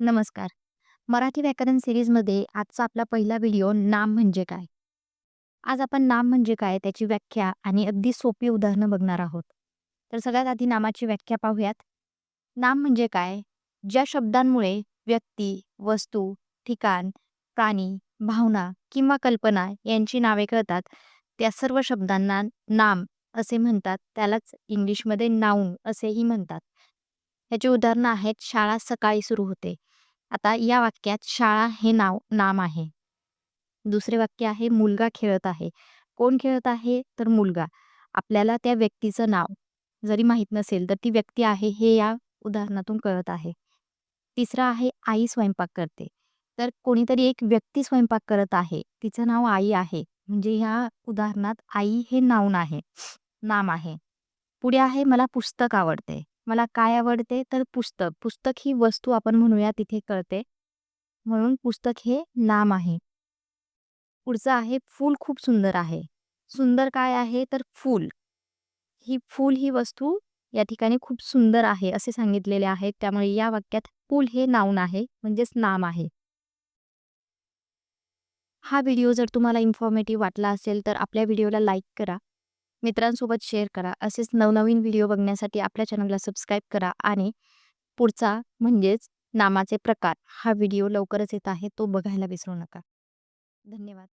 नमस्कार. मराठी व्याकरण सिरीजमध्ये आजचा आपला पहिला व्हिडिओ नाम म्हणजे काय? आज आपण नाम म्हणजे काय त्याची व्याख्या आणि अगदी सोपी उदाहरणं बघणार आहोत. तर सगळ्यात आधी नामाची व्याख्या पाहूयात. नाम म्हणजे काय? ज्या शब्दांमुळे व्यक्ती, वस्तू, ठिकाण, प्राणी, भावना किंवा कल्पना यांची नावे कळतात, त्या सर्व शब्दांना नाम असे म्हणतात. त्यालाच इंग्लिशमध्ये नाऊन असेही म्हणतात. ह्याची उदाहरणं आहेत शाळा सकाळी सुरू होते. आता या वाक्यात शाळा हे नाव नाम आहे. दुसरे वाक्य आहे मुलगा खेळत आहे. कोण खेळत आहे? तर मुलगा. आपल्याला त्या व्यक्तीचं नाव जरी माहीत नसेल तर ती व्यक्ती आहे हे या उदाहरणातून कळत आहे. तिसरं आहे आई स्वयंपाक करते. तर कोणीतरी एक व्यक्ती स्वयंपाक करत आहे. तिचं नाव आई आहे. म्हणजे ह्या उदाहरणात आई हे नाउन आहे, नाम आहे. पुढे आहे मला पुस्तक आवडते. मला काय आवडते? तर पुस्तक. पुस्तक ही वस्तू आपण म्हणूया तिथे कळते. म्हणून पुस्तक हे नाम आहे. पुढचं आहे फूल खूप सुंदर आहे. सुंदर काय आहे? तर फूल. ही फूल ही वस्तू या ठिकाणी खूप सुंदर आहे असे सांगितलेले आहे. त्यामुळे या वाक्यात फूल हे नाऊन आहे म्हणजेच नाम आहे. हा व्हिडिओ जर तुम्हाला इन्फॉर्मेटिव्ह वाटला असेल तर आपल्या व्हिडिओला लाईक करा. मित्रांसोबत शेअर करा. असेच नवनवीन व्हिडिओ बघण्यासाठी आपल्या चॅनलला सबस्क्राईब करा आणि पुढचा म्हणजेच नामाचे प्रकार हा व्हिडिओ लवकरच येत आहे तो बघायला विसरू नका. धन्यवाद.